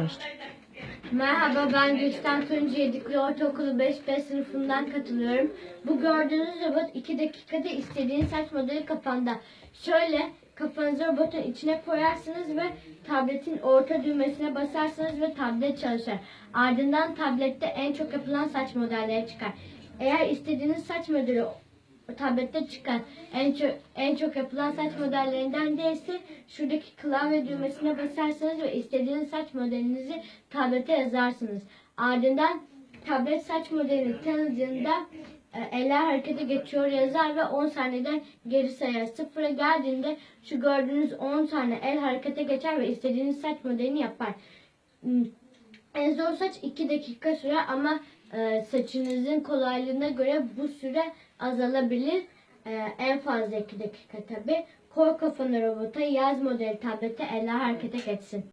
arkadaşlar. Merhaba ben Gülşen Tuncu Yedikli Ortaokulu 5B sınıfından katılıyorum. Bu gördüğünüz robot 2 dakikada istediğiniz saç modeli kafanda. Şöyle kafanızı robotun içine koyarsınız ve tabletin orta düğmesine basarsınız ve tablet çalışır. Ardından tablette en çok yapılan saç modelleri çıkar. Eğer istediğiniz saç modeli tablette çıkan en çok en çok yapılan saç modellerinden değilse şuradaki klavye düğmesine basarsınız ve istediğiniz saç modelinizi tablete yazarsınız. Ardından tablet saç modelini tanıdığında e, eller harekete geçiyor yazar ve 10 saniyeden geri sayar. Sıfıra geldiğinde şu gördüğünüz 10 tane el harekete geçer ve istediğiniz saç modelini yapar. En zor saç 2 dakika sürer ama e, saçınızın kolaylığına göre bu süre azalabilir. E, en fazla 2 dakika tabi. Koy kafanı robota yaz modeli tablete eller harekete geçsin.